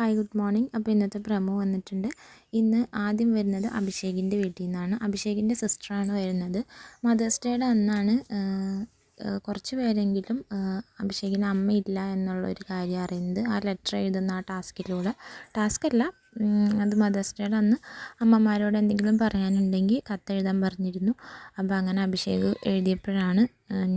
Hi good morning. അപ്പോൾ ഇന്നത്തെ promo വന്നിട്ടുണ്ട്. ഇന്ന് ആദ്യം വരുന്നത് അഭിഷേകിന്റെ വീട്ടിൽ നിന്നാണ്. അഭിഷേകിന്റെ സിസ്റ്ററാണ് വരുന്നത്. മദേഴ്സ് ഡേയുടെ അന്നാണ് കുറച്ച് പേരെങ്കിലും അഭിഷേകിന് അമ്മയില്ല എന്നുള്ളൊരു കാര്യം അറിയുന്നത്. ആ ലെറ്റർ എഴുതുന്ന ആ ടാസ്കിലൂടെ. ടാസ്കല്ല അത് മദേഴ്സ് ഡേയുടെ അന്ന് അമ്മമാരോട് എന്തെങ്കിലും പറയാനുണ്ടെങ്കിൽ കത്തെഴുതാൻ പറഞ്ഞിരുന്നു. അപ്പോൾ അങ്ങനെ അഭിഷേക് എഴുതിയപ്പോഴാണ്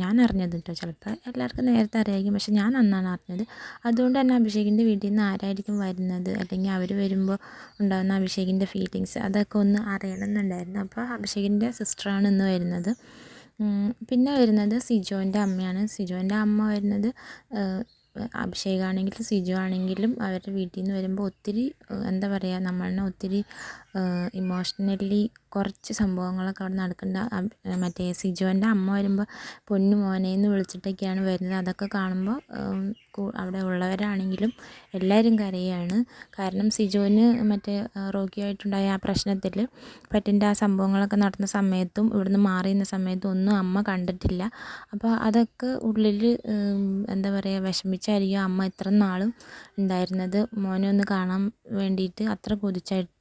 ഞാൻ അറിഞ്ഞത് കേട്ടോ ചിലപ്പോൾ എല്ലാവർക്കും നേരത്തെ അറിയായിരിക്കും പക്ഷെ ഞാൻ അന്നാണ് അറിഞ്ഞത്. അതുകൊണ്ട് തന്നെ അഭിഷേകിന്റെ വീട്ടിൽ നിന്ന് ആരായിരിക്കും വരുന്നത്? അല്ലെങ്കിൽ അവർ വരുമ്പോൾ ഉണ്ടാകുന്ന അഭിഷേകിന്റെ ഫീലിങ്സ് അതൊക്കെ ഒന്ന് അറിയണമെന്നുണ്ടായിരുന്നു. അപ്പോൾ അഭിഷേകിന്റെ സിസ്റ്ററാണ് ഇന്ന് വരുന്നത്. പിന്നെ വരുന്നത് സിജോന്റെ അമ്മയാണ്. സിജോന്റെ അമ്മ വരുന്നത് അഭിഷേകാണെങ്കിലും സിജു ആണെങ്കിലും അവരുടെ വീട്ടിൽ നിന്ന് വരുമ്പോൾ ഒത്തിരി എന്താ പറയുക നമ്മളെ ഒത്തിരി ഇമോഷണലി കുറച്ച് സംഭവങ്ങളൊക്കെ അവിടെ നടക്കുന്നുണ്ട് മറ്റേ സിജോന്റെ അമ്മ വരുമ്പോൾ പൊന്നു മോനെ എന്ന് വിളിച്ചിട്ടൊക്കെയാണ് വരുന്നത്. അതൊക്കെ കാണുമ്പോൾ അവിടെ ഉള്ളവരാണെങ്കിലും എല്ലാവരും കരയാണ്. കാരണം സിജോന് മറ്റേ റോഗിയായിട്ടുണ്ടായ ആ പ്രശ്നത്തിൽ പറ്റിന്റെ ആ സംഭവങ്ങളൊക്കെ നടന്ന സമയത്തും ഇവിടുന്ന് മാറി നിന്ന സമയത്തും ഒന്നും അമ്മ കണ്ടിട്ടില്ല. അപ്പോൾ അതൊക്കെ ഉള്ളിൽ എന്താ പറയുക വിഷമിച്ചായിരിക്കും അമ്മ ഇത്ര നാളും ഉണ്ടായിരുന്നത്. മോനെ ഒന്ന് കാണാൻ വേണ്ടിയിട്ട് അത്ര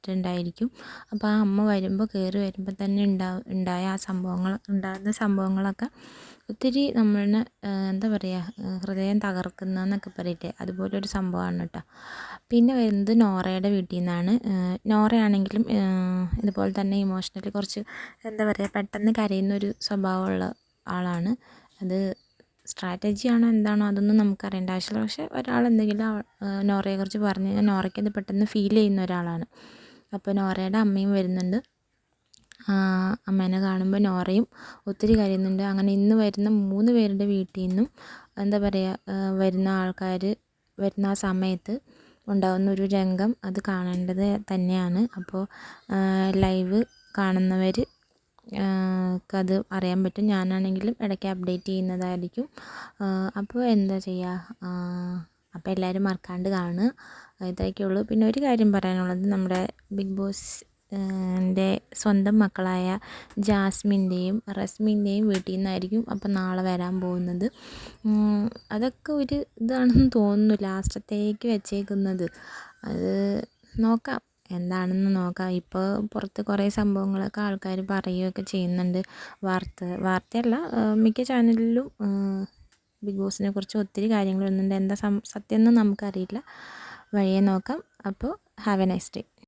കൊതിച്ചായിട്ടുണ്ടായിരിക്കും അപ്പോൾ ആ അമ്മ വരുമ്പോൾ കയറി വരുമ്പോൾ തന്നെ ഉണ്ടാ ഉണ്ടായ ആ സംഭവങ്ങൾ ഉണ്ടാകുന്ന സംഭവങ്ങളൊക്കെ ഒത്തിരി നമ്മളെ എന്താ പറയുക ഹൃദയം തകർക്കുന്നതെന്നൊക്കെ അതുപോലെ ഒരു സംഭവമാണ് കേട്ടോ. പിന്നെ വരുന്നത് നോറയുടെ വീട്ടിൽ നിന്നാണ് നോറയാണെങ്കിലും ഇതുപോലെ തന്നെ ഇമോഷണലി കുറച്ച് എന്താ പറയുക പെട്ടെന്ന് കരയുന്നൊരു സ്വഭാവമുള്ള ആളാണ്. അത് സ്ട്രാറ്റജിയാണോ എന്താണോ അതൊന്നും നമുക്കറിയേണ്ട ആവശ്യമില്ല. പക്ഷേ ഒരാൾ എന്തെങ്കിലും നോറയെക്കുറിച്ച് പറഞ്ഞു കഴിഞ്ഞാൽ നോറയ്ക്ക് അത് പെട്ടെന്ന് ഫീൽ ചെയ്യുന്ന ഒരാളാണ്. അപ്പോൾ നോറയുടെ അമ്മയും വരുന്നുണ്ട്. അമ്മേനെ കാണുമ്പോൾ നോറയും ഒത്തിരി കരയുന്നുണ്ട്. അങ്ങനെ ഇന്ന് വരുന്ന മൂന്ന് പേരുടെ വീട്ടിൽ നിന്നും എന്താ പറയുക വരുന്ന ആൾക്കാർ വരുന്ന ആ സമയത്ത് ഉണ്ടാകുന്ന ഒരു രംഗം അത് കാണേണ്ടത് തന്നെയാണ്. അപ്പോൾ ലൈവ് കാണുന്നവർ അത് അറിയാൻ പറ്റും. ഞാനാണെങ്കിലും ഇടയ്ക്ക് അപ്ഡേറ്റ് ചെയ്യുന്നതായിരിക്കും. അപ്പോൾ എന്താ ചെയ്യുക അപ്പോൾ എല്ലാവരും മറക്കാണ്ട് കാണുക. ഇത്രയൊക്കെ പിന്നെ ഒരു കാര്യം പറയാനുള്ളത് നമ്മുടെ ബിഗ് ബോസ് എന്റെ സ്വന്തം മക്കളായ ജാസ്മിന്റെയും റസ്മിന്റെയും വീട്ടിൽ നിന്നായിരിക്കും അപ്പം നാളെ വരാൻ പോകുന്നത്. അതൊക്കെ ഒരു ഇതാണെന്ന് തോന്നുന്നു ലാസ്റ്റത്തേക്ക് വെച്ചേക്കുന്നത്. അത് നോക്കാം. എന്താണെന്ന് നോക്കാം. ഇപ്പോൾ പുറത്ത് കുറേ സംഭവങ്ങളൊക്കെ ആൾക്കാർ പറയുകയൊക്കെ ചെയ്യുന്നുണ്ട്. വാർത്ത വാർത്തയല്ല മിക്ക ചാനലിലും ബിഗ് ബോസിനെ കുറിച്ച് ഒത്തിരി കാര്യങ്ങളുണ്ട് എന്താ എന്താ സത്യം ഒന്നും നമുക്കറിയില്ല. വഴിയെ നോക്കാം. അപ്പോൾ ഹാവ് എ നൈസ് ഡേ